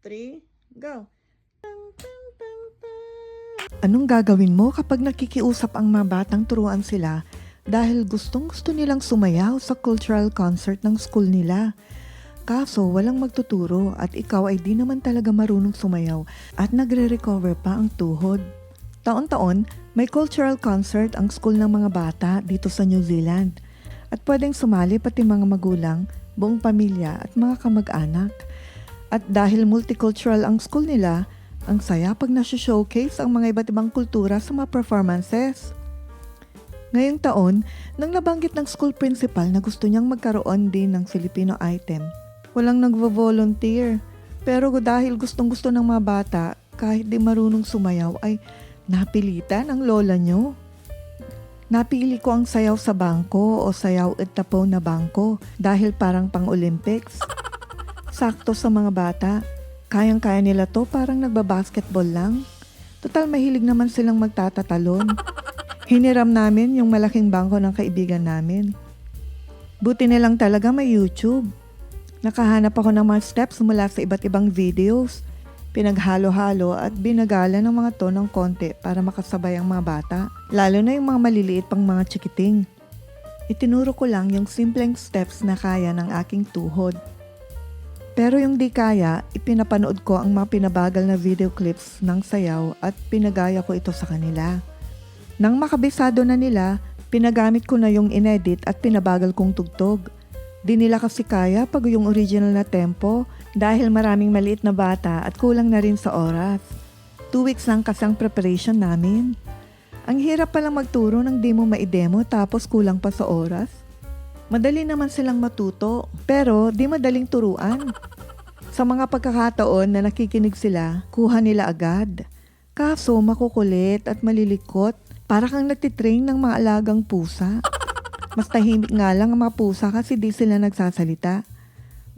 three, go. Anong gagawin mo kapag nakikiusap ang mga batang turuan sila dahil gustong gusto nilang sumayaw sa cultural concert ng school nila? Kaso walang magtuturo at ikaw ay di naman talaga marunong sumayaw at nagre-recover pa ang tuhod. Taon-taon, may cultural concert ang school ng mga bata dito sa New Zealand. At pwedeng sumali pati mga magulang, buong pamilya at mga kamag-anak. At dahil multicultural ang school nila, ang saya pag nasi-showcase ang mga iba't ibang kultura sa mga performances. Ngayong taon, nang nabanggit ng school principal na gusto niyang magkaroon din ng Filipino item, walang nagvo-volunteer. Pero dahil gustong gusto ng mga bata, kahit di marunong sumayaw ay napilitan ang lola niyo. Napili ko ang sayaw sa bangko o sayaw at tapaw na bangko dahil parang pang Olympics. Sakto sa mga bata, kayang-kaya nila to parang nagbabasketball lang. Total mahilig naman silang magtatatalon. Hiniram namin yung malaking bangko ng kaibigan namin. Buti nilang talaga may YouTube. Nakahanap ako ng mga steps mula sa iba't ibang videos. Pinaghalo-halo at binagala ng mga to ng konti para makasabay ang mga bata, lalo na yung mga maliliit pang mga chikiting. Itinuro ko lang yung simpleng steps na kaya ng aking tuhod. Pero yung di kaya, ipinapanood ko ang mga pinabagal na video clips ng sayaw at pinagaya ko ito sa kanila. Nang makabisado na nila, pinagamit ko na yung inedit at pinabagal kong tugtog. Di nila kasi kaya pag yung original na tempo dahil maraming maliit na bata at kulang na rin sa oras. Two weeks lang kasi ang preparation namin. Ang hirap palang magturo ng di mo maidemo tapos kulang pa sa oras. Madali naman silang matuto, pero di madaling turuan. Sa mga pagkakataon na nakikinig sila, kuha nila agad. Kaso makukulit at malilikot, para kang nagtitrain ng mga alagang pusa. Mas tahimik nga lang ang mga pusa kasi di sila nagsasalita.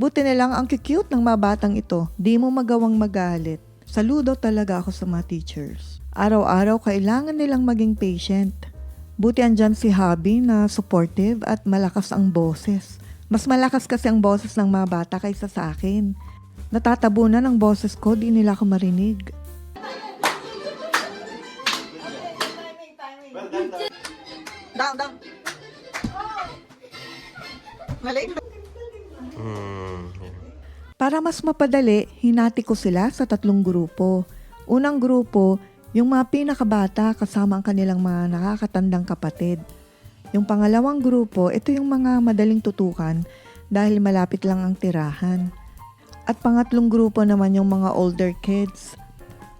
Buti na lang ang cute ng mga batang ito, di mo magawang magalit. Saludo talaga ako sa mga teachers. Araw-araw kailangan nilang maging patient. Buti andyan si Hobby na supportive at malakas ang boses. Mas malakas kasi ang boses ng mga bata kaysa sa akin. Natatabunan ang boses ko, di nila ako marinig. Down, down. Mali. Hmm. yan. Para mas mapadali, hinati ko sila sa tatlong grupo. Unang grupo, yung mga pinakabata kasama ang kanilang mga nakakatandang kapatid. Yung pangalawang grupo, ito yung mga madaling tutukan dahil malapit lang ang tirahan. At pangatlong grupo naman yung mga older kids.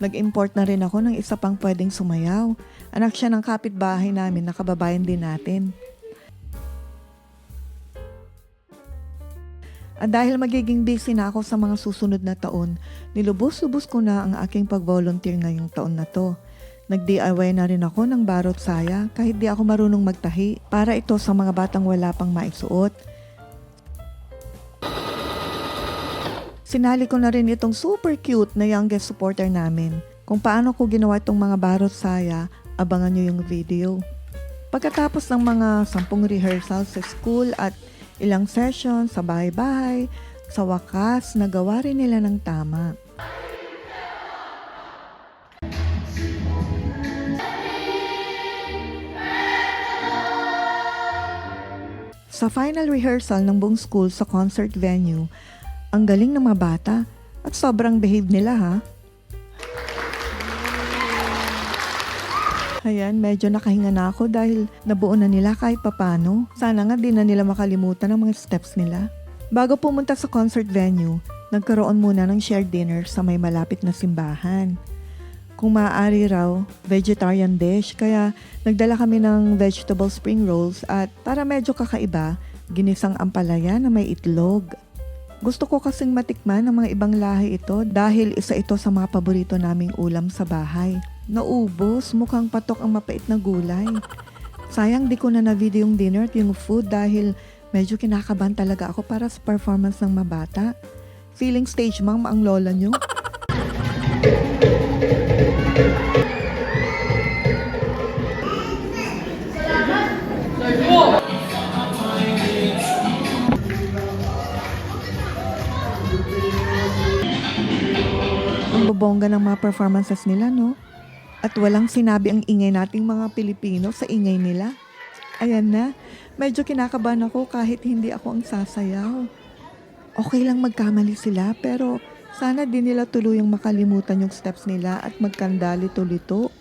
Nag-import na rin ako ng isa pang pwedeng sumayaw. Anak siya ng kapitbahay namin na kababayan din natin. At dahil magiging busy na ako sa mga susunod na taon, nilubos-lubos ko na ang aking pag-volunteer ngayong taon na to. Nag-DIY na rin ako ng barot saya kahit di ako marunong magtahi para ito sa mga batang wala pang maisuot. Sinali ko na rin itong super cute na youngest supporter namin. Kung paano ko ginawa itong mga barot saya, abangan nyo yung video. Pagkatapos ng mga sampung rehearsal sa school at ilang session sa bahay-bahay, sa wakas, nagawa rin nila ng tama. Sa final rehearsal ng buong school sa concert venue, ang galing ng mga bata at sobrang behave nila ha. Ayan, medyo nakahinga na ako dahil nabuo na nila kahit papano. Sana nga di na nila makalimutan ang mga steps nila. Bago pumunta sa concert venue, nagkaroon muna ng shared dinner sa may malapit na simbahan. Kung maaari raw, vegetarian dish, kaya nagdala kami ng vegetable spring rolls at para medyo kakaiba, ginisang ampalaya na may itlog. Gusto ko kasing matikman ng mga ibang lahi ito dahil isa ito sa mga paborito naming ulam sa bahay. Naubos, mukhang patok ang mapait na gulay. Sayang di ko na na-video yung dinner at yung food dahil medyo kinakabahan talaga ako para sa performance ng mabata. Feeling stage mom ang lola nyo. Sobrang bobongga ng mga performances nila, no? At walang sinabi ang ingay nating mga Pilipino sa ingay nila. Ayan na, medyo kinakabahan ako kahit hindi ako ang sasayaw. Okay lang magkamali sila pero sana din nila tuluyang makalimutan yung steps nila at magkanda lito-lito.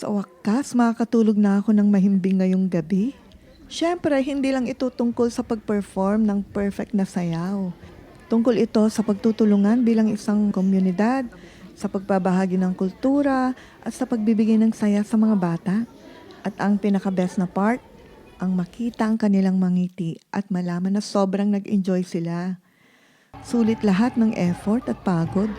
Sa wakas, makakatulog na ako ng mahimbing ngayong gabi. Siyempre, hindi lang ito tungkol sa pag-perform ng perfect na sayaw. Tungkol ito sa pagtutulungan bilang isang komunidad, sa pagbabahagi ng kultura, at sa pagbibigay ng saya sa mga bata. At ang pinaka-best na part, ang makita ang kanilang mangiti at malaman na sobrang nag-enjoy sila. Sulit lahat ng effort at pagod.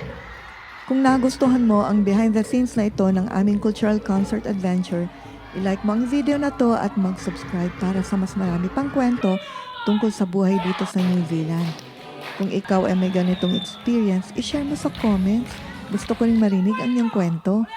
Kung nagustuhan mo ang behind the scenes na ito ng aming cultural concert adventure, I-like mo ang video na to at mag-subscribe para sa mas marami pang kwento tungkol sa buhay dito sa New Zealand. Kung ikaw ay may ganitong experience, i-share mo sa comments. Gusto ko rin marinig ang iyong kwento.